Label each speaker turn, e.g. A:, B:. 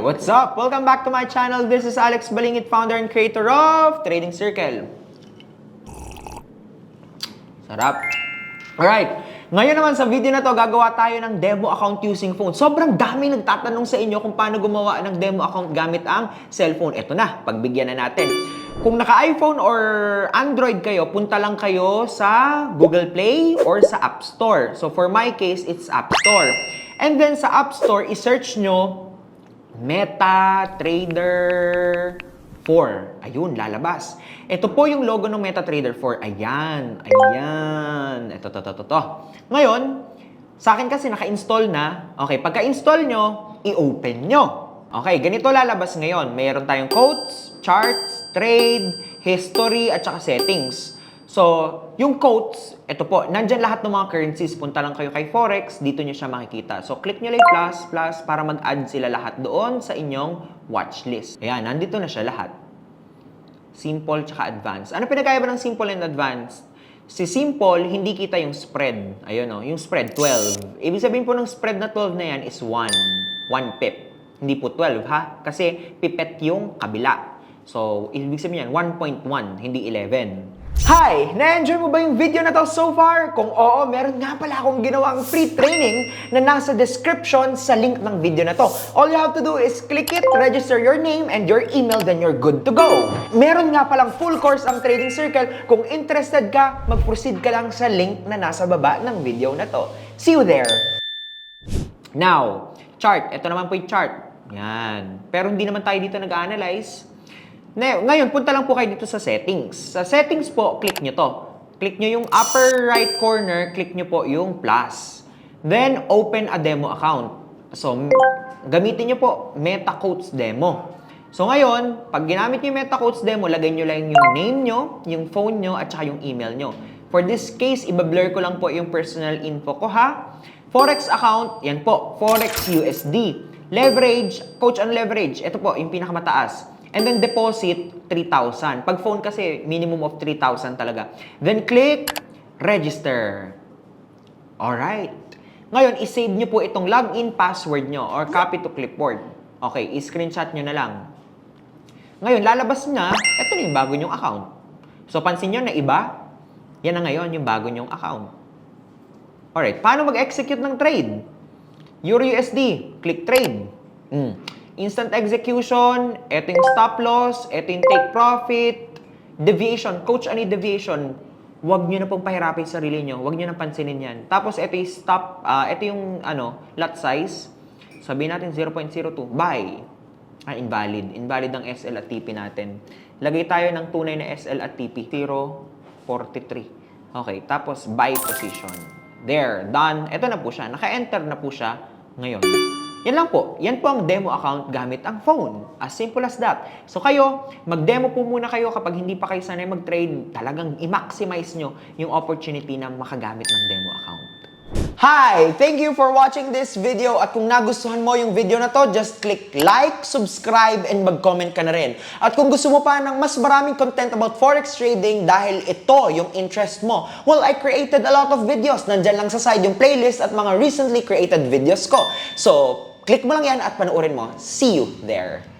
A: what's up? Welcome back to my channel. This is Alex Balingit, founder and creator of Trading Circle. Sarap. Alright. Ngayon naman sa video na to, gagawa tayo ng demo account using phone. Sobrang dami nagtatanong sa inyo kung paano gumawa ng demo account gamit ang cellphone. Ito na, pagbigyan na natin. Kung naka-iPhone or Android kayo, punta lang kayo sa Google Play or sa App Store. So for my case, it's App Store. And then sa App Store, i-search nyo MetaTrader 4. Ayun, lalabas. Ito po yung logo ng MetaTrader 4. Ayan, ayan. Ito, to, to, to, to. Ngayon, sa akin kasi naka-install na. Okay, pagka-install nyo, i-open nyo. Okay, ganito lalabas ngayon. Mayroon tayong quotes, charts, trade, history, at saka settings. So, yung quotes, ito po, nandyan lahat ng mga currencies. Punta lang kayo kay Forex, dito nyo siya makikita. So, click nyo lang yung plus, plus, para mag-add sila lahat doon sa inyong watch list. Ayan, nandito na siya lahat. Simple tsaka advanced. Ano pinagkaiba ng simple and advanced? Si simple, hindi kita yung spread. Ayun o, yung spread, 12. Ibig sabihin po ng spread na 12 na yan is 1. 1 pip. Hindi po 12 ha? Kasi pipet yung kabila. So, ibig sabihin yan, 1.1, hindi 11. Hi! Na-enjoy mo ba yung video na to so far? Kung oo, meron nga pala akong ginawang free training na nasa description sa link ng video na to. All you have to do is click it, register your name and your email, then you're good to go. Meron nga palang full course ang Trading Circle. Kung interested ka, mag-proceed ka lang sa link na nasa baba ng video na to. See you there! Now, chart. Ito naman po yung chart. Yan. Pero hindi naman tayo dito nag-analyze. Ngayon, punta lang po kayo dito sa settings. Sa settings po, click nyo to. Click nyo yung upper right corner, click nyo po yung plus. Then, open a demo account. So, gamitin nyo po MetaQuotes Demo. So, ngayon, pag ginamit nyo yung MetaQuotes Demo, lagay nyo lang yung name nyo, yung phone nyo, at saka yung email nyo. For this case, iba-blur ko lang po yung personal info ko ha. Forex account, yan po, Forex USD. Leverage, coach on leverage, ito po, yung pinakamataas. And then deposit, 3,000. Pag phone kasi, minimum of 3,000 talaga. Then click, register. Alright. Ngayon, isave nyo po itong login password nyo or copy to clipboard. Okay, i-screenshot nyo na lang. Ngayon, lalabas na, ito na yung bago nyong account. So, pansin nyo na iba, yan na ngayon yung bago nyong account. Alright, paano mag-execute ng trade? Euro USD, click trade. Mm. Instant execution, ito yung stop loss, ito yung take profit, deviation. Coach, ano deviation? Huwag nyo na pong pahirapin sa sarili nyo. Huwag nyo na pansinin yan. Tapos, ito yung stop, ah, ito yung ano, lot size. Sabihin natin 0.02. Buy. Ah, invalid. Invalid ang SL at TP natin. Lagay tayo ng tunay na SL at TP. 0.43. Okay, tapos buy position. There, done. Ito na po siya. Naka-enter na po siya ngayon. Yan lang po. Yan po ang demo account gamit ang phone. As simple as that. So kayo, mag-demo po muna kayo kapag hindi pa kayo sanay mag-trade. Talagang i-maximize nyo yung opportunity na makagamit ng demo account. Hi! Thank you for watching this video at kung nagustuhan mo yung video na to, just click like, subscribe, and mag-comment ka na rin. At kung gusto mo pa ng mas maraming content about forex trading dahil ito yung interest mo, well, I created a lot of videos. Nandyan lang sa side yung playlist at mga recently created videos ko. So, click mo lang yan at panoorin mo. See you there!